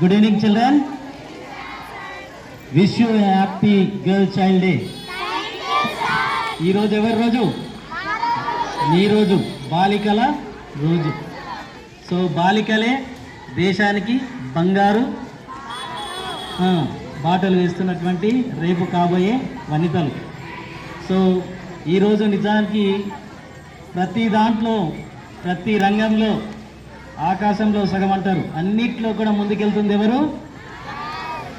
Good evening children. Wish you happy girl child day ఈరోజు ఎవరి రోజు? మీ రోజు బాలికల రోజు. సో బాలికలే దేశానికి బంగారు బాటలు వేస్తున్నటువంటి రేపు కాబోయే వనితలు. సో ఈరోజు నిజానికి ప్రతి దాంట్లో ప్రతి రంగంలో ఆకాశంలో సగం అంటారు. అన్నిట్లో కూడా ముందుకెళ్తుంది ఎవరు?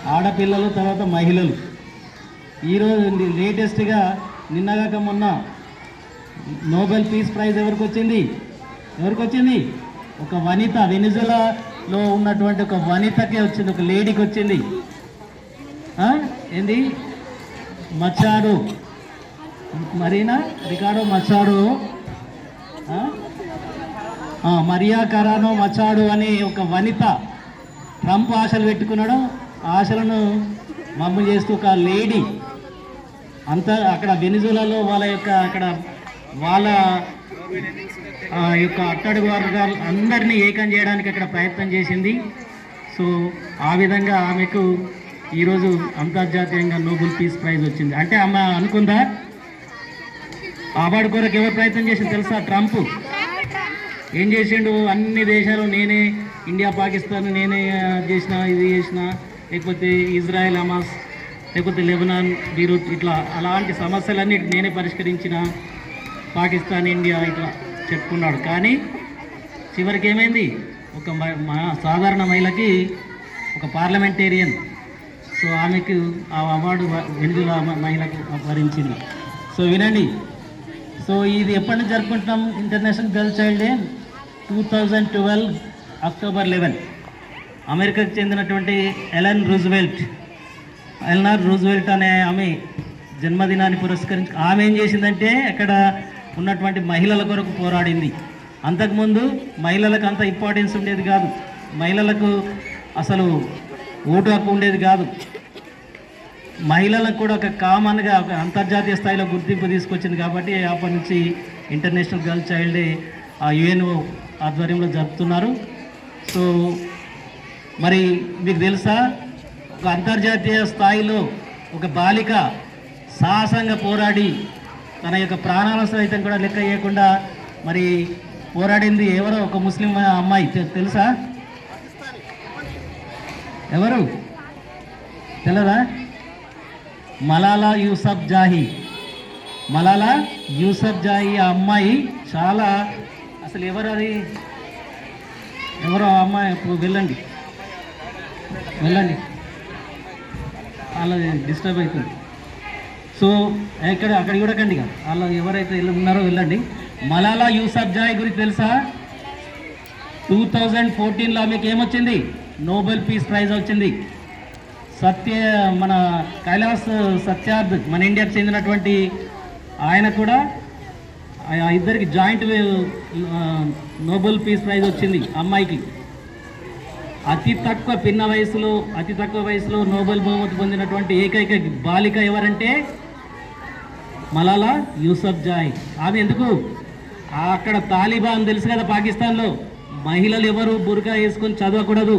ఆడపిల్లలు తర్వాత మహిళలు. ఈరోజు లేటెస్ట్గా నిన్నగాక మొన్న నోబెల్ పీస్ ప్రైజ్ ఎవరికి వచ్చింది? ఎవరికి వచ్చింది? ఒక వనిత వెనిజులాలో ఉన్నటువంటి ఒక వనితకే వచ్చింది ఒక లేడీకి వచ్చింది. ఏంది? Machado. Marina? Ricardo Machado. Maria Corina Machado అనే ఒక వనిత ట్రంప్ ఆశలు పెట్టుకున్నాడు ఆశలను మమ్ము చేస్తూ ఒక లేడీ అంత అక్కడ వెనిజులలో వాళ్ళ యొక్క అక్కడ వాళ్ళ యొక్క అట్టడుగు వర్గాలు అందరినీ ఏకం చేయడానికి అక్కడ ప్రయత్నం చేసింది. సో ఆ విధంగా ఆమెకు ఈరోజు అంతర్జాతీయంగా నోబెల్ పీస్ ప్రైజ్ వచ్చింది. అంటే ఆమె అనుకుందా? ఆ అవార్డు కొరకు ఎవరు ప్రయత్నం చేసింది తెలుసా? ట్రంప్. ఏం చేసిండు? అన్ని దేశాలు నేనే ఇండియా పాకిస్తాన్ నేనే చేసిన ఇది చేసిన. లేకపోతే ఇజ్రాయెల్ హమాస్ లేకపోతే లెబనాన్ బీరూట్ ఇట్లా అలాంటి సమస్యలన్నీ నేనే పరిష్కరించిన. పాకిస్తాన్ ఇండియా ఇట్లా చెప్పుకున్నాడు. కానీ చివరికి ఏమైంది? ఒక మ- మ- సాధారణ మహిళకి ఒక పార్లమెంటేరియన్. సో ఆమెకు ఆ అవార్డు వ- మహిళకు వరించింది. సో వినండి. సో ఇది ఎప్పటి నుంచి జరుపుకుంటున్నాం? International girl child day? Two thousand twelve October eleven అమెరికాకు చెందినటువంటి ఎలన్ రూజ్వెల్ట్ ఎల్నార్ రూజ్వెల్ట్ అనే ఆమె జన్మదినాన్ని పురస్కరించి ఆమె ఏం చేసిందంటే అక్కడ ఉన్నటువంటి మహిళల కొరకు పోరాడింది. అంతకుముందు మహిళలకు అంత ఇంపార్టెన్స్ ఉండేది కాదు. మహిళలకు అసలు ఓటు హక్కు ఉండేది కాదు. మహిళలకు కూడా ఒక కామన్గా ఒక అంతర్జాతీయ స్థాయిలో గుర్తింపు తీసుకొచ్చింది కాబట్టి అప్పటి నుంచి ఇంటర్నేషనల్ గర్ల్ చైల్డ్ ఆ యుఎన్ఓ ఆధ్వర్యంలో జరుపుతున్నారు. సో మరి మీకు తెలుసా ఒక అంతర్జాతీయ స్థాయిలో ఒక బాలిక సాహసంగా పోరాడి తన యొక్క ప్రాణాల సైతం కూడా లెక్క చేయకుండా మరి పోరాడింది ఎవరో ఒక ముస్లిం అమ్మాయి తెలుసా? ఎవరు? తెలదా? మలాలా యూసఫ్ జాహీ. మలాలా యూసఫ్ జాహీ ఆ అమ్మాయి చాలా అసలు ఎవరు అది ఎవరో అమ్మాయి? ఇప్పుడు వెళ్ళండి. వెళ్ళండి. అలా డిస్టర్బ్ అవుతుంది. సో ఎక్కడ అక్కడ చూడకండి ఇక. వాళ్ళు ఎవరైతే వెళ్ళి ఉన్నారో వెళ్ళండి. మలాలా యూసఫ్ జాయ్ గురించి తెలుసా? టూ థౌజండ్ ఫోర్టీన్లో ఆమెకి ఏమొచ్చింది? నోబెల్ పీస్ ప్రైజ్ వచ్చింది. సత్య మన కైలాస్ సత్యార్థ్ మన ఇండియాకు చెందినటువంటి ఆయన కూడా ఆ ఇద్దరికి జాయింట్ నోబెల్ పీస్ ప్రైజ్ వచ్చింది అమ్మాయికి. అతి తక్కువ పిన్న వయసులో అతి తక్కువ వయసులో నోబెల్ బహుమతి పొందినటువంటి ఏకైక బాలిక ఎవరంటే మలాలా యూసఫ్ జాయ్. ఆమె ఎందుకు? అక్కడ తాలిబాన్ తెలుసు కదా పాకిస్తాన్లో. మహిళలు ఎవరు బురకా వేసుకొని చదవకూడదు.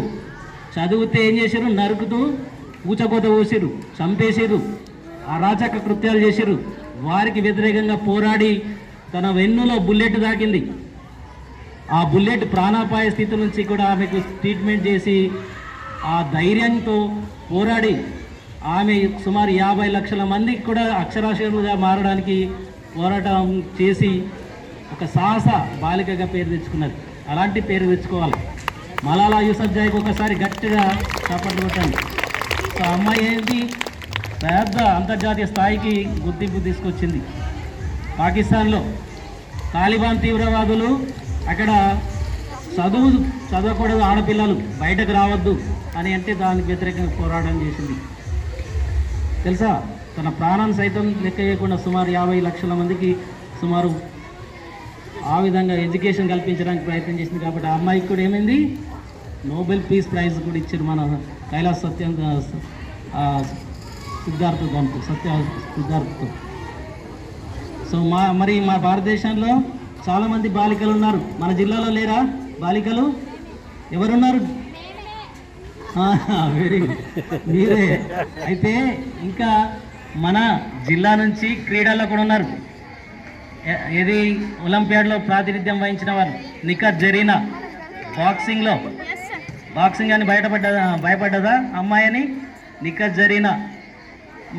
చదివితే ఏం చేశారు? నరుకుతూ ఊచకోత పోసిరు చంపేసిరు అరాచక కృత్యాలు చేసిరు వారికి వ్యతిరేకంగా పోరాడి తన వెన్నులో బుల్లెట్ దాకింది. ఆ బుల్లెట్ ప్రాణాపాయ స్థితి నుంచి కూడా ఆమెకు ట్రీట్మెంట్ చేసి ఆ ధైర్యంతో పోరాడి ఆమె సుమారు యాభై లక్షల మందికి కూడా అక్షరాస్యులుగా మారడానికి పోరాటం చేసి ఒక సాహస బాలికగా పేరు తెచ్చుకున్నది. అలాంటి పేరు తెచ్చుకోవాలి. మలాలా యూసఫ్జాయ్కి ఒకసారి గట్టిగా చప్పట్లు కొట్టండి. సో ఆ అమ్మాయి ఏంటి? పెద్ద అంతర్జాతీయ స్థాయికి గుర్తింపు తీసుకొచ్చింది. పాకిస్తాన్లో తాలిబాన్ తీవ్రవాదులు అక్కడ చదువు చదవకూడదు ఆడపిల్లలు బయటకు రావద్దు అని అంటే దానికి వ్యతిరేకంగా పోరాటం చేసింది. తెలుసా? తన ప్రాణం సైతం లెక్క చేయకుండా సుమారు యాభై లక్షల మందికి సుమారు ఆ విధంగా ఎడ్యుకేషన్ కల్పించడానికి ప్రయత్నం చేసింది కాబట్టి ఆ అమ్మాయికి కూడా ఏమైంది? నోబెల్ పీస్ ప్రైజ్ కూడా ఇచ్చారు మన కైలాస్ సత్యం సిద్ధార్థ దాంతో సత్య సిద్ధార్థతో. సో మా మరి మా భారతదేశంలో చాలామంది బాలికలు ఉన్నారు. మన జిల్లాలో లేరా బాలికలు? ఎవరున్నారు? Very good. మీరే. అయితే ఇంకా మన జిల్లా నుంచి క్రీడల్లో కూడా ఉన్నారు. ఏది ఒలింపియాడ్లో ప్రాతినిధ్యం వహించిన వారు? నిఖత్ జరీనా. బాక్సింగ్లో. బాక్సింగ్ అని బయటపడ్డదా భయపడ్డదా అమ్మాయి అని నిఖత్ జరీనా.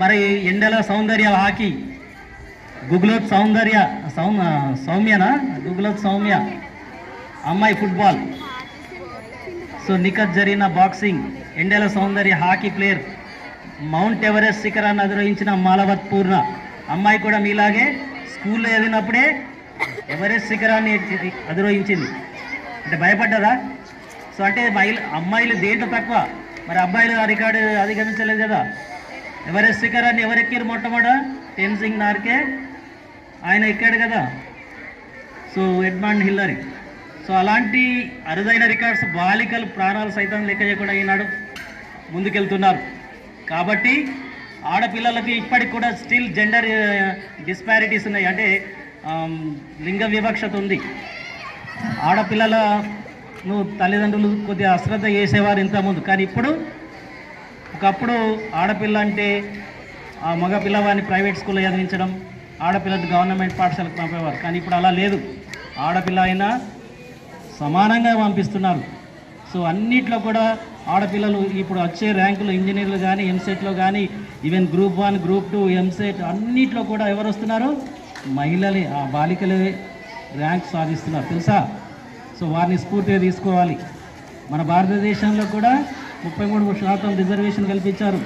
మరి ఎండల సౌందర్య హాకీ. గుగ్లోత్ సౌందర్య సౌ సౌమ్యనా? గుగ్లోత్ సౌమ్య. అమ్మాయి ఫుట్బాల్. సో నిఖత్ జరిగిన బాక్సింగ్ ఎండల Soundarya hockey player mount Everest శిఖరాన్ని అధిరోహించిన మాలవత్ పూర్ణ. అమ్మాయి కూడా మీలాగే స్కూల్లో చదివినప్పుడే ఎవరెస్ట్ శిఖరాన్ని అధిరోహించింది. అంటే భయపడ్డదా? సో అంటే మహిళ అమ్మాయిలు దేంట్లో తక్కువ? మరి అబ్బాయిలు ఆ రికార్డు అధిగమించలేదు కదా. ఎవరెస్ట్ శిఖరాన్ని ఎవరెక్కారు మొట్టమొదట? టెన్ సింగ్ నార్కే ఆయన ఎక్కాడు కదా. So ఎడ్మాండ్ Hillary. సో అలాంటి అరుదైన రికార్డ్స్ బాలికలు ప్రాణాలు సైతం లెక్క చేయకుండా ఈనాడు ముందుకెళ్తున్నారు. కాబట్టి ఆడపిల్లలకి ఇప్పటికి కూడా స్టిల్ జెండర్ డిస్పారిటీస్ ఉన్నాయి. అంటే లింగ వివక్షత ఉంది. ఆడపిల్లలను తల్లిదండ్రులు కొద్దిగా అశ్రద్ధ చేసేవారు ఇంతకుముందు. కానీ ఇప్పుడు ఒకప్పుడు ఆడపిల్ల అంటే ఆ మగ పిల్లవాడిని ప్రైవేట్ స్కూల్లో చదివించడం ఆడపిల్లలు గవర్నమెంట్ పాఠశాలకు పంపేవారు. కానీ ఇప్పుడు అలా లేదు. ఆడపిల్ల అయినా సమానంగా పంపిస్తున్నారు. సో అన్నిట్లో కూడా ఆడపిల్లలు ఇప్పుడు వచ్చే ర్యాంకులు ఇంజనీర్లు కానీ ఎంసెట్లో కానీ even group one group two EAMCET అన్నిట్లో కూడా ఎవరు వస్తున్నారు? మహిళలే ఆ బాలికలే ర్యాంక్ సాధిస్తున్నారు. తెలుసా? సో వారిని స్ఫూర్తిగా తీసుకోవాలి. మన భారతదేశంలో కూడా ముప్పై మూడు శాతం రిజర్వేషన్ కల్పించారు.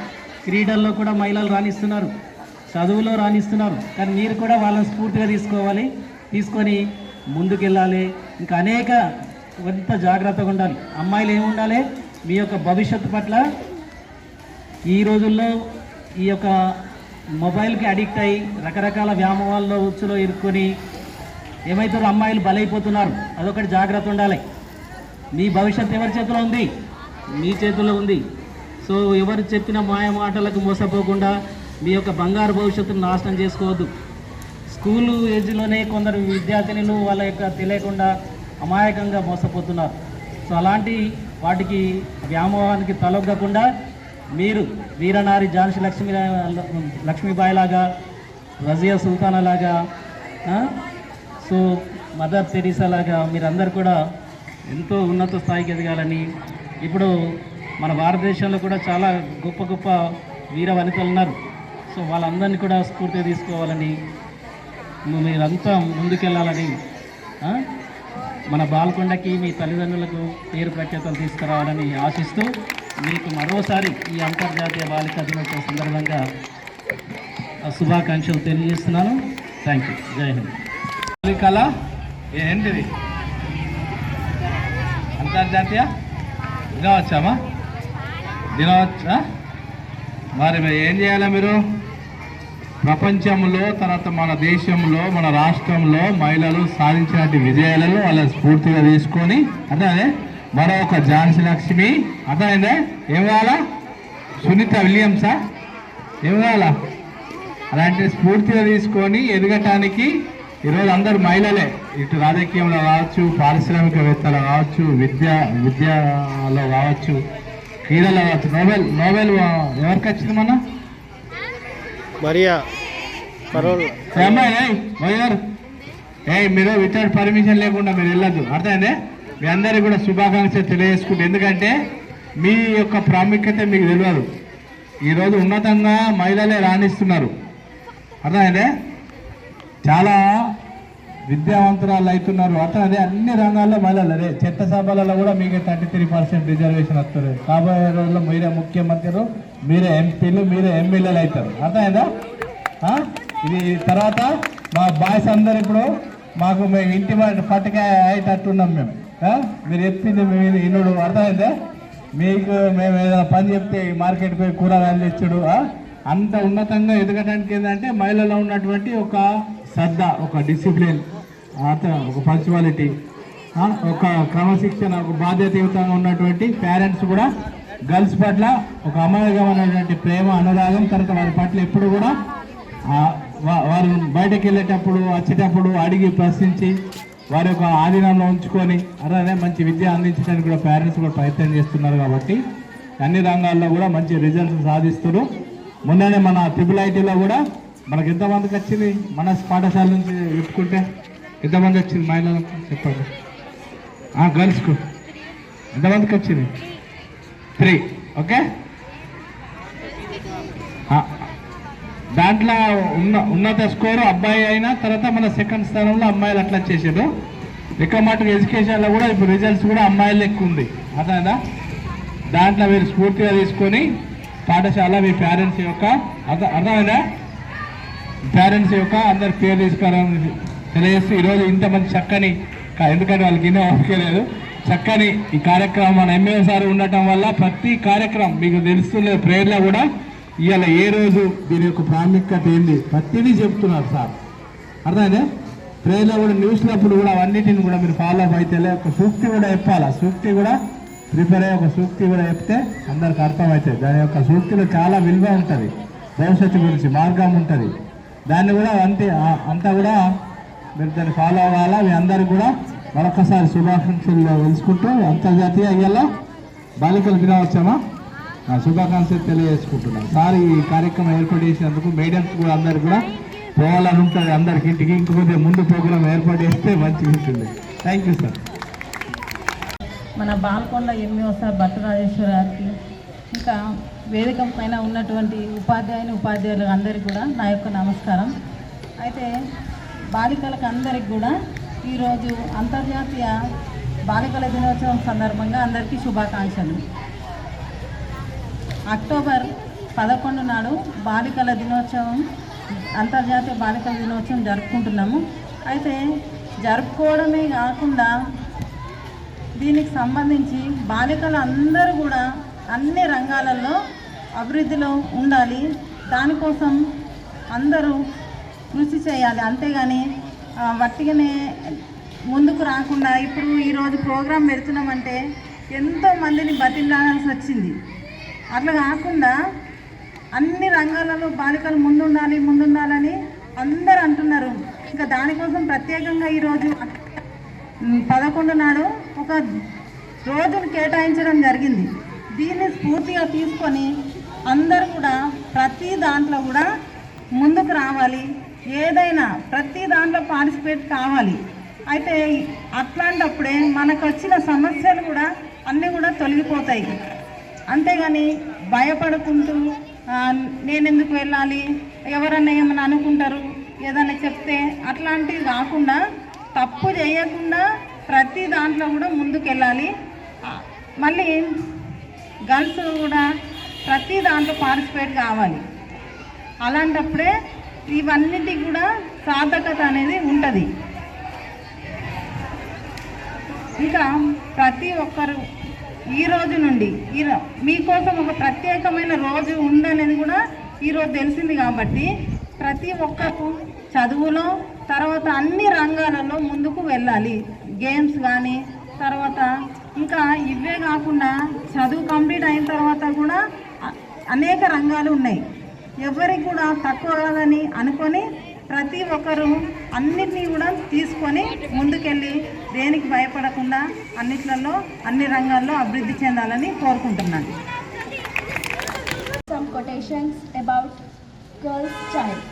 క్రీడల్లో కూడా మహిళలు రాణిస్తున్నారు. చదువులో రాణిస్తున్నారు కానీ మీరు కూడా వాళ్ళని స్ఫూర్తిగా తీసుకోవాలి. తీసుకొని ముందుకెళ్ళాలి. ఇంకా అనేక కొంత జాగ్రత్తగా ఉండాలి. అమ్మాయిలు ఏమి ఉండాలి? మీ యొక్క భవిష్యత్తు పట్ల ఈ రోజుల్లో ఈ యొక్క మొబైల్కి అడిక్ట్ అయ్యి రకరకాల వ్యామోహాల్లో ఉచ్చులో ఇరుక్కొని ఏమవుతారో అమ్మాయిలు బలైపోతున్నారు. అదొకటి జాగ్రత్త ఉండాలి. మీ భవిష్యత్తు ఎవరి చేతిలో ఉంది? మీ చేతిలో ఉంది. సో ఎవరు చెప్పిన మాయ మాటలకు మోసపోకుండా మీ యొక్క బంగారు భవిష్యత్తును నాశనం చేసుకోవద్దు. స్కూలు ఏజ్లోనే కొందరు విద్యార్థినులు వాళ్ళ యొక్క తెలియకుండా అమాయకంగా మోసపోతున్నారు. సో అలాంటి వాటికి వ్యామోహానికి తలొగ్గకుండా మీరు వీరనారి ఝాన్సీ లక్ష్మీ లక్ష్మీబాయి లాగా రజియా సుల్తానా లాగా సో మదర్ తెరీసా లాగా మీరందరూ కూడా ఎంతో ఉన్నత స్థాయికి ఎదగాలని ఇప్పుడు మన భారతదేశంలో కూడా చాలా గొప్ప గొప్ప వీర వనితలు ఉన్నారు. సో వాళ్ళందరినీ కూడా స్ఫూర్తిగా తీసుకోవాలని మీరంతా ముందుకెళ్ళాలని మన బాల్కొండకి మీ తల్లిదండ్రులకు పేరు ప్రఖ్యాతలు తీసుకురావాలని ఆశిస్తూ మీకు మరోసారి ఈ అంతర్జాతీయ బాలిక దినోత్సవ సందర్భంగా శుభాకాంక్షలు తెలియజేస్తున్నాను. Thank you. జై హింద్. బాలికల ఏంటిది? అంతర్జాతీయ దినోత్సవమా? దినోత్సవ మరి ఏం చేయాలా మీరు? ప్రపంచంలో తర్వాత మన దేశంలో మన రాష్ట్రంలో మహిళలు సాధించినటువంటి విజయాలను వాళ్ళ స్ఫూర్తిగా తీసుకొని అదే మరొక ఝాన్సీ లక్ష్మి. అర్థమైందే? ఏం కావాలా? సునీత విలియమ్సా? ఏం కావాలా? అలాంటి స్ఫూర్తిగా తీసుకొని ఎదగటానికి ఈరోజు అందరు మహిళలే. ఇటు రాజకీయంలో కావచ్చు పారిశ్రామికవేత్తలు కావచ్చు విద్య విద్యలో కావచ్చు క్రీడలో కావచ్చు. నోబెల్ నోబెల్ ఎవరికి వచ్చింది మన మరియా కరోల్ ఏ ఏ మీరు వితౌట్ పర్మిషన్ లేకుండా మీరు వెళ్ళొద్దు. అర్థమైందే? మీ అందరికీ కూడా శుభాకాంక్షలు తెలియజేసుకుంటే. ఎందుకంటే మీ యొక్క ప్రాముఖ్యత మీకు తెలియదు. ఈరోజు ఉన్నతంగా మహిళలే రాణిస్తున్నారు. అర్థమైందే? చాలా విద్యావంతురాలు అవుతున్నారు. అట్లా అదే అన్ని రంగాల్లో మహిళలు. అదే చట్టసభలలో కూడా మీకు థర్టీ త్రీ పర్సెంట్ రిజర్వేషన్ వస్తుంది కాబోయే రోజుల్లో మీరే ముఖ్యమంత్రులు మీరే ఎంపీలు మీరే ఎమ్మెల్యేలు అవుతారు. అర్థమైందా? ఇది తర్వాత మా బాయ్స్ అందరు ఇప్పుడు మాకు మేము ఇంటి పట్టుక అయ్యేటట్టున్నాం మేము. మీరు చెప్పింది మేము ఇనుడు అర్థమైందా? మీకు మేము ఏదైనా పని చెప్తే మార్కెట్ పోయి కూరగాయలు తెచ్చుడు. అంత ఉన్నతంగా ఎదగడానికి ఏంటంటే మహిళలో ఉన్నటువంటి ఒక శ్రద్ధ ఒక డిసిప్లిన్. ఒక పంచువాలిటీ ఒక క్రమశిక్షణ ఒక బాధ్యతయుతంగా ఉన్నటువంటి పేరెంట్స్ కూడా గర్ల్స్ పట్ల ఒక అమాయకమైనటువంటి ప్రేమ అనురాగం తర్వాత వారి పట్ల ఎప్పుడు కూడా వారు బయటకు వెళ్ళేటప్పుడు వచ్చేటప్పుడు అడిగి ప్రశ్నించి వారి యొక్క ఆధీనంలో ఉంచుకొని అలానే మంచి విద్య అందించడానికి కూడా పేరెంట్స్ కూడా ప్రయత్నం చేస్తున్నారు కాబట్టి అన్ని రంగాల్లో కూడా మంచి రిజల్ట్స్ సాధిస్తారు మొన్ననే మన ట్రిపుల్ ఐటీలో కూడా మనకి ఎంతమందికి వచ్చింది? మన పాఠశాల నుంచి చెప్పుకుంటే ఎంతమంది వచ్చింది? మహిళలకు చెప్పండి. గర్ల్స్కు ఎంతమందికి వచ్చింది? త్రీ ఓకే దాంట్లో ఉన్న ఉన్నత స్కోరు అబ్బాయి అయినా తర్వాత మన సెకండ్ స్థానంలో అమ్మాయిలు అట్లా చేశారు ఎక్కువ మటుకు ఎడ్యుకేషన్లో కూడా ఇప్పుడు రిజల్ట్స్ కూడా అమ్మాయిలు ఎక్కువ ఉంది. అర్థమైందా? దాంట్లో మీరు స్ఫూర్తిగా తీసుకొని పాఠశాల మీ పేరెంట్స్ యొక్క అర్థ అర్థమైందా? పేరెంట్స్ యొక్క అందరి పేరు తీసుకురావాలని తెలియజేస్తూ ఈరోజు ఇంతమంది చక్కని ఎందుకంటే వాళ్ళకి ఇన్నో ఓపిక లేదు. చక్కని ఈ కార్యక్రమం మన ఎమ్మెల్యే సార్ ఉండటం వల్ల ప్రతి కార్యక్రమం మీకు తెలుస్తున్న ప్రేర్లో కూడా. ఇవాళ ఏ రోజు దీని యొక్క ప్రాముఖ్యత ఏంది? ప్రతిదీ చెప్తున్నారు సార్. అర్థమైందా? ప్రేర్లో కూడా న్యూస్లప్పుడు కూడా అవన్నిటిని కూడా మీరు ఫాలో అప్ అయితే ఒక సూక్తి కూడా చెప్పాలి. సూక్తి కూడా ప్రిపేర్ అయ్యే ఒక సూక్తి కూడా చెప్తే అందరికి అర్థమవుతుంది దాని యొక్క సూక్తిలో చాలా విలువ ఉంటుంది. భవిష్యత్తు గురించి మార్గం ఉంటుంది. దాన్ని కూడా అంతే అంతా కూడా మీరు దాన్ని ఫాలో అవ్వాలా? మీ అందరూ కూడా మరొకసారి శుభాకాంక్షలు తెలుసుకుంటూ అంతర్జాతీయ అయ్యేలా బాలికల దినోత్సవమా ఆ శుభాకాంక్షలు తెలియజేసుకుంటున్నాను. సార్ ఈ కార్యక్రమం ఏర్పాటు చేసినందుకు మేడమ్స్ కూడా అందరు కూడా పోవాలని ఉంటుంది అందరికి ఇంటికి ఇంకొద్దిగా ముందు ప్రోగ్రాం ఏర్పాటు చేస్తే మంచిగా ఉంటుంది. థ్యాంక్ యూ సార్ మన బాల్కొండ ఎన్నో సార్ భట్టరాజేశ్వర గారికి ఇంకా వేదిక పైన ఉన్నటువంటి ఉపాధ్యాయుని ఉపాధ్యాయులు అందరికీ కూడా నా యొక్క నమస్కారం. అయితే బాలికలకు అందరికి కూడా ఈరోజు అంతర్జాతీయ బాలికల దినోత్సవం సందర్భంగా అందరికీ శుభాకాంక్షలు. అక్టోబర్ పదకొండు నాడు బాలికల దినోత్సవం అంతర్జాతీయ బాలికల దినోత్సవం జరుపుకుంటున్నాము. అయితే జరుపుకోవడమే కాకుండా దీనికి సంబంధించి బాలికలు అందరూ కూడా అన్ని రంగాలలో అభివృద్ధిలో ఉండాలి. దానికోసం అందరూ కృషి చేయాలి. అంతేగాని వట్టిగానే ముందుకు రాకుండా ఇప్పుడు ఈరోజు ప్రోగ్రాం పెడుతున్నామంటే ఎంతో మందిని బతిలాడాల్సి వచ్చింది. అట్లా కాకుండా అన్ని రంగాలలో బాలికలు ముందుండాలి ముందుండాలని అందరూ అంటున్నారు. ఇంకా దానికోసం ప్రత్యేకంగా ఈరోజు పదకొండు నాడు ఒక రోజును కేటాయించడం జరిగింది. దీన్ని స్ఫూర్తిగా తీసుకొని అందరూ కూడా ప్రతి దాంట్లో కూడా ముందుకు రావాలి. ఏదైనా ప్రతి దాంట్లో పార్టిసిపేట్ కావాలి. అయితే అట్లాంటప్పుడే మనకు వచ్చిన సమస్యలు కూడా అన్నీ కూడా తొలగిపోతాయి. అంతేగాని భయపడుకుంటూ నేను నేనెందుకు వెళ్ళాలి? ఎవరన్నా ఏమైనా అనుకుంటారు? ఏదైనా చెప్తే అట్లాంటివి కాకుండా తప్పు చేయకుండా ప్రతి దాంట్లో కూడా ముందుకెళ్ళాలి. మళ్ళీ గర్ల్స్ కూడా ప్రతి దాంట్లో పార్టిసిపేట్ కావాలి. అలాంటప్పుడే ఇవన్నిటికి కూడా సార్థకత అనేది ఉంటుంది. ఇంకా ప్రతి ఒక్కరు ఈ రోజు నుండి ఈ మీకోసం ఒక ప్రత్యేకమైన రోజు ఉందనేది కూడా ఈరోజు తెలిసింది కాబట్టి ప్రతి ఒక్కరు చదువులో తర్వాత అన్ని రంగాలలో ముందుకు వెళ్ళాలి. గేమ్స్ కానీ తర్వాత ఇంకా ఇవే కాకుండా చదువు కంప్లీట్ అయిన తర్వాత కూడా అనేక రంగాలు ఉన్నాయి. ఎవరికి కూడా తక్కువ కాదని అనుకొని ప్రతి ఒక్కరు అన్నిటినీ కూడా తీసుకొని ముందుకెళ్ళి దేనికి భయపడకుండా అన్నిట్లలో అన్ని రంగాల్లో అభివృద్ధి చెందాలని కోరుకుంటున్నాను. Some quotations about girls child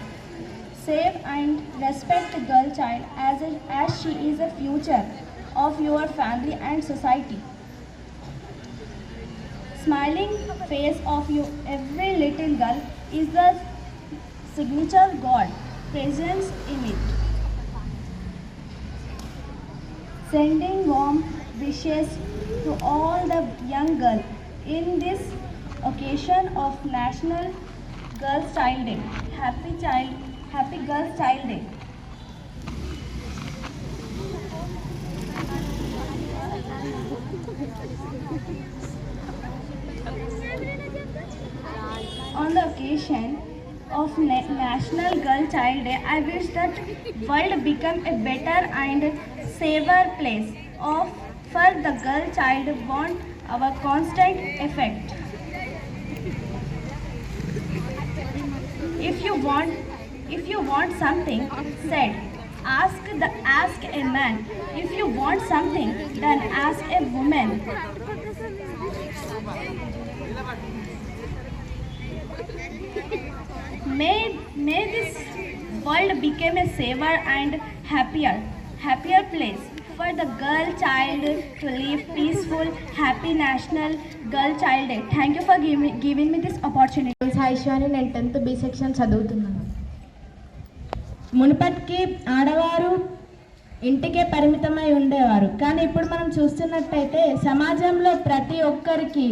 save and respect girl child as as she is a future of your family and society smiling face of you every little girl is the signature God presence in it. Sending warm wishes to all the young girls in this occasion of National Girls Child Day. Happy Child, Happy Girls Child Day. On the occasion of Na- National Girl Child Day, I wish that world become a better and safer place of for the girl child want our constant effect. If you want if you want something said ask the ask a man. If you want something then ask a woman may may this world become a safer and happier happier place for the girl child to live peaceful happy national girl child day thank you for giving, giving me this opportunity Saishwani నేను tenth B section చదువుతున్నాను మునుపటికి ఆడవారు ఇంటికే పరిమితమై ఉండేవారు కానీ ఇప్పుడు మనం చూస్తున్నట్టయితే సమాజంలో ప్రతి ఒక్కరికి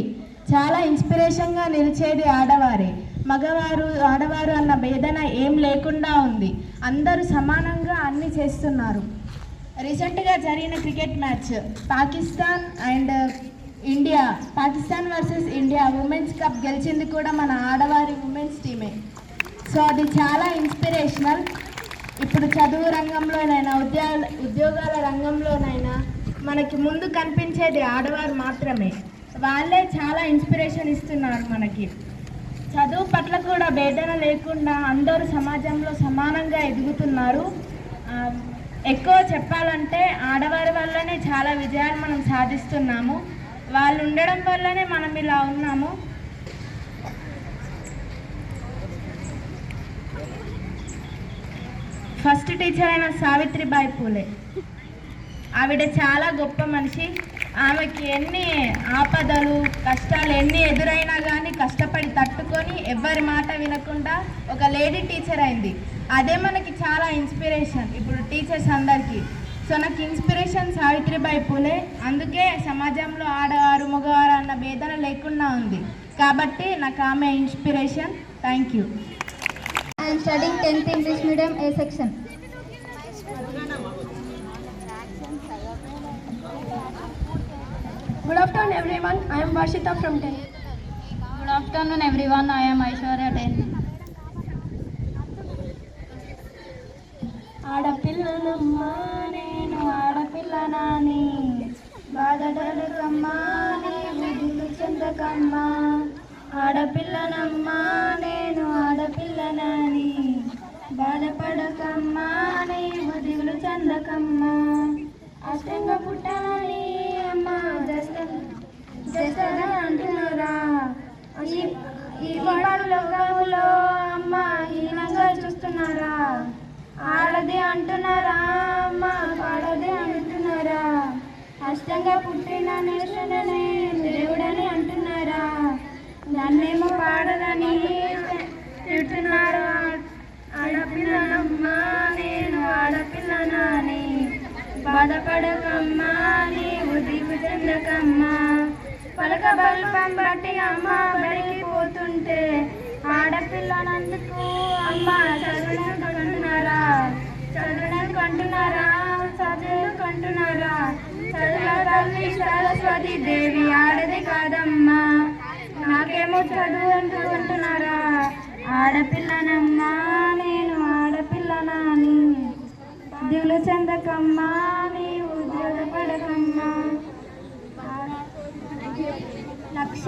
చాలా ఇన్స్పిరేషన్గా నిలిచేది ఆడవారే. మగవారు ఆడవారు అన్న భేదన ఏం లేకుండా ఉంది. అందరూ సమానంగా అన్ని చేస్తున్నారు. రీసెంట్గా జరిగిన cricket match Pakistan and India Pakistan versus India women's cup గెలిచింది కూడా మన ఆడవారి ఉమెన్స్ టీమే. సో అది చాలా ఇన్స్పిరేషనల్. ఇప్పుడు చదువు రంగంలోనైనా ఉద్యోగ ఉద్యోగాల రంగంలోనైనా మనకి ముందు కనిపించేది ఆడవారు మాత్రమే. వాళ్ళే చాలా ఇన్స్పిరేషన్ ఇస్తున్నారు మనకి. చదువు పట్ల కూడా భేదన లేకుండా అందరూ సమాజంలో సమానంగా ఎదుగుతున్నారు. ఎక్కువ చెప్పాలంటే ఆడవారి వల్లనే చాలా విజయాలు మనం సాధిస్తున్నాము. వాళ్ళు ఉండడం వల్లనే మనం ఇలా ఉన్నాము. ఫస్ట్ టీచర్ అయిన సావిత్రిబాయి పూలే. ఆవిడ చాలా గొప్ప మనిషి. ఆమెకి ఎన్ని ఆపదలు కష్టాలు ఎన్ని ఎదురైనా కానీ కష్టపడి తట్టుకొని ఎవ్వరి మాట వినకుండా ఒక లేడీ టీచర్ అయింది. అదే మనకి చాలా ఇన్స్పిరేషన్. ఇప్పుడు టీచర్స్ అందరికీ. సో నాకు ఇన్స్పిరేషన్ సావిత్రిబాయి పూలే. అందుకే సమాజంలో ఆడవారు మగవారు అన్న భేదన లేకుండా ఉంది. కాబట్టి నాకు ఆమె inspiration. Thank you. I'm studying tenth English medium A section Good afternoon everyone. I am Varshita from 10th. Good afternoon everyone. I am Aishwarya 10th. ఆడపిల్లనమ్మా నేను ఆడపిల్లనాని బాధడకమ్మా నీ విధులు చెందకమ్మా ఆడపిల్లనమ్మా నేను ఆడపిల్లనాని బాధపడకమ్మా నీ విధులు చెందకమ్మా అష్టంగా పుట్టాలని అమ్మా జస్టగా అంటున్నారా ఈ ఈ పాడు లోకంలో అమ్మ హీనంగా చూస్తున్నారా? ఆడది అంటున్నారా? అమ్మ పాడది అంటున్నారా? అష్టంగా పుట్టిన నేషనని దేవుడని అంటున్నారా? నన్నేమో పాడదని తిడుతున్నారు? ఆడపిల్లనమ్మా నేను ఆడపిల్లనాని. బాధపడకమ్మా నీవు దిగు చెందకమ్మా పలక బల్పం బట్టి అమ్మ బడికి పోతుంటే ఆడపిల్లనందుకు అమ్మ చదువులకు అంటున్నారా చదువులకు అంటున్నారా చదువులకు అంటున్నారా చదువుల తల్లి సరస్వతి దేవి ఆడది కాదమ్మా. నాకేమో చదువు అంటూ అంటున్నారా ఆడపిల్లనమ్మా నేను ఆడపిల్లనాని దిగులు చెందకమ్మా నీవు దిగపడకమ్మా లక్ష.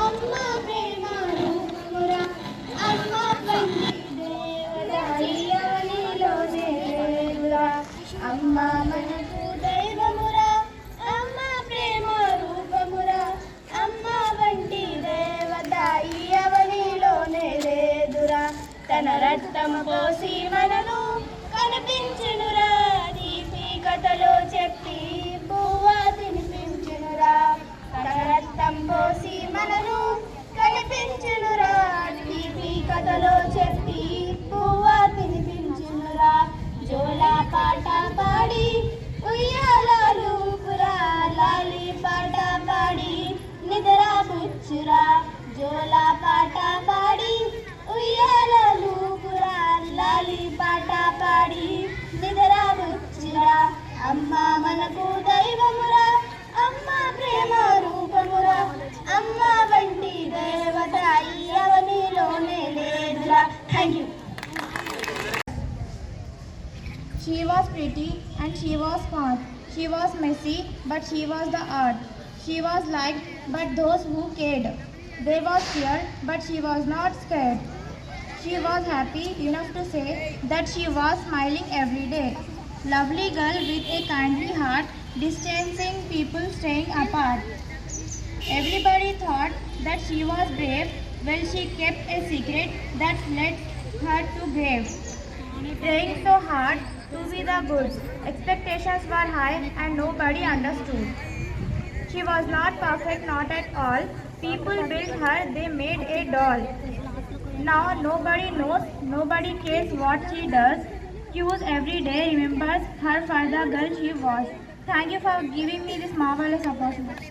అమ్మ అమ్మ మనకు దైవమురా అమ్మ ప్రేమ రూపమురా అమ్మ వంటి దేవత ఇయవనిలోనే లేదురా తన రక్తం పోసి పోసి pretty and she was smart. She was messy, but she was the art. She was liked, but those who cared. They was fear, but she was not scared. She was happy enough to say that she was smiling every day. Lovely girl with a kindly heart, distancing people staying apart. Everybody thought that she was brave, Well, she kept a secret that led her to grave. Trying so hard to be the good. Expectations were high and nobody understood. She was not perfect, not at all. People built her, they made a doll. Now nobody knows, nobody cares what she does. Cues every day remembers her for the girl she was. Thank you for giving me this marvelous opportunity.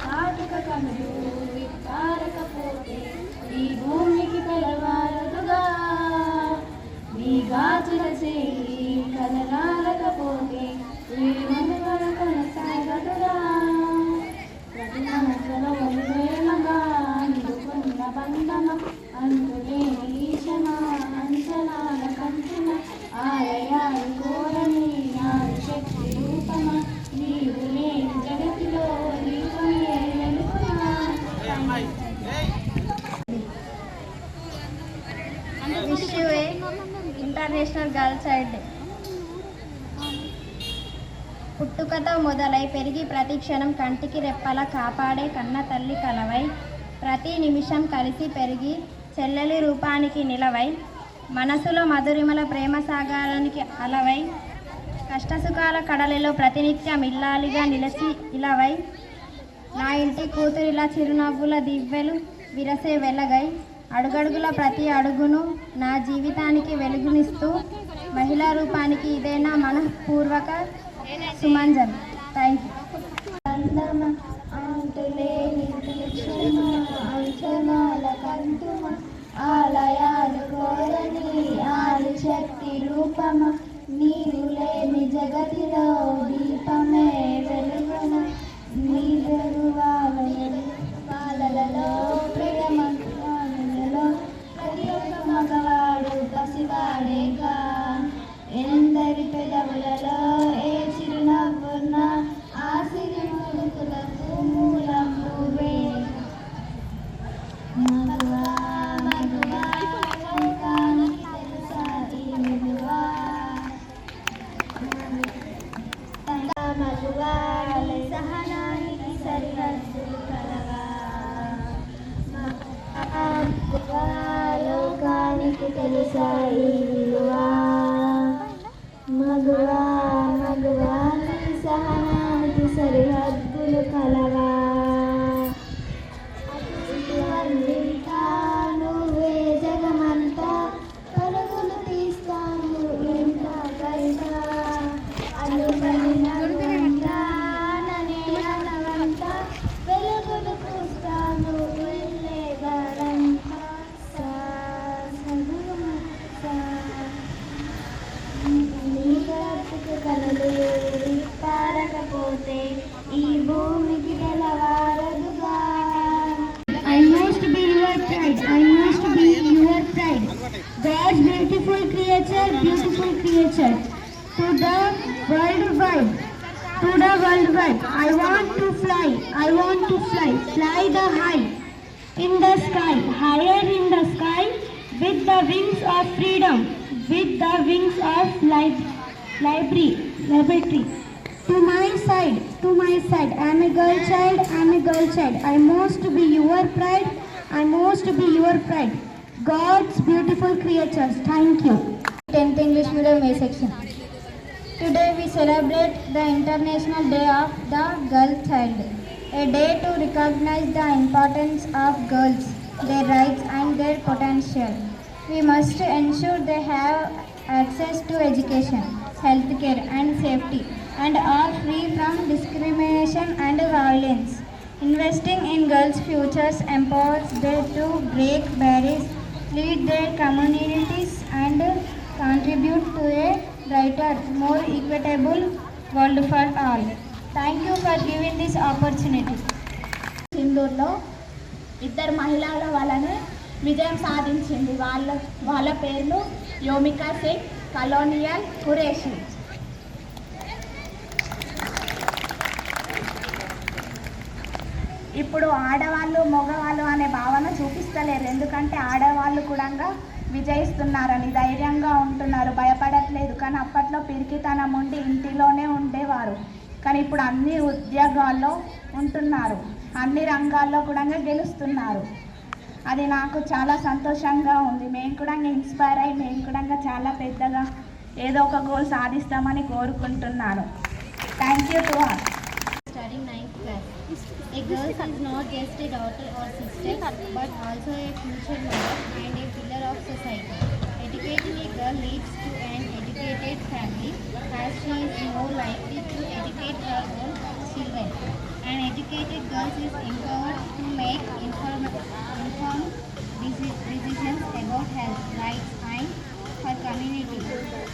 కాటుక కనులు విప్పారకపోతే ఈ భూమికి కలవాలదుగా మీ గాజుల చేయి కలరాలకపోతే ఈ మనుగడ కొనసాగదుగా ప్రతి మనసులో ప్రేమగా నిలుకున్న బంధమ అంతులేని ఈశమ అంచనాల కంచున ఆలయాలు కోరని ఆరు శక్తి రూపమ నీవు లేని జగతిలో దీపమే వెలుగునా Wish you a international girls Child పుట్టుకతో మొదలై పెరిగి ప్రతి క్షణం కంటికి రెప్పల కాపాడే కన్న తల్లి కలవై ప్రతి నిమిషం కలిసి పెరిగి చెల్లెలి రూపానికి నిలవై మనసులో మధురిమల ప్రేమ సాగారానికి అలవై కష్టసుఖాల కడలిలో ప్రతినిత్యం ఇల్లాలిగా నిలిచి ఇలవై నా ఇంటి కూతురిలా చిరునవ్వుల దివ్వెలు విరసే వెలగై అడుగడుగుల ప్రతి అడుగును నా జీవితానికి వెలుగునిస్తూ మహిళా రూపానికి ఇదేనా మనఃపూర్వక సుమంజన్ థ్యాంక్ యూ ఆలయాలు కోరని ఆది శక్తి రూపమా నీవు లేని జగతిలో The high in the sky, higher in the sky, with the wings of freedom, with the wings of life, library, liberty. To my side, to my side. I am a girl child. I am a girl child. I must be your pride. I must be your pride. God's beautiful creatures. Thank you. 10th English Medium A section. Today we celebrate the International Day of the Girl Child, a day to recognize the importance of girls, their rights and their potential. We must ensure they have access to education, healthcare and safety and are free from discrimination and violence. Investing in girls' futures empowers them to break barriers, lead their communities and contribute to a brighter, more equitable world for all. Thank you for giving this opportunity సింధూర్లో ఇద్దరు మహిళల వలనే విజయం సాధించింది. వాళ్ళ వాళ్ళ పేర్లు యోమికా Singh colonial Qureshi. ఇప్పుడు ఆడవాళ్ళు మగవాళ్ళు అనే భావన చూపిస్తలేరు. ఎందుకంటే ఆడవాళ్ళు కూడా విజయిస్తున్నారని ధైర్యంగా ఉంటున్నారు. భయపడట్లేదు. కానీ అప్పట్లో పిరికితనం ఉండి ఇంటిలోనే ఉండేవారు. కానీ ఇప్పుడు అన్ని ఉద్యోగాల్లో ఉంటున్నారు. అన్ని రంగాల్లో కూడా గెలుస్తున్నారు. అది నాకు చాలా సంతోషంగా ఉంది. మేము కూడా ఇన్స్పైర్ అయ్యి మేము కూడా చాలా పెద్దగా ఏదో ఒక గోల్ సాధిస్తామని కోరుకుంటున్నాను. Thank you to all studying ninth class A girl not just a daughter or sister but also a future and pillar of society educating girl leads to and educated family has life to educate her own children. An educated girl is empowered to make informed, informed decisions about health, rights and her community,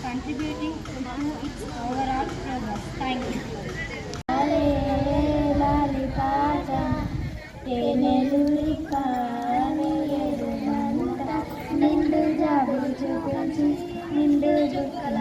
contributing to its overall progress. Thank you. నిండు జాబు చూపించి నిండు జుక్కల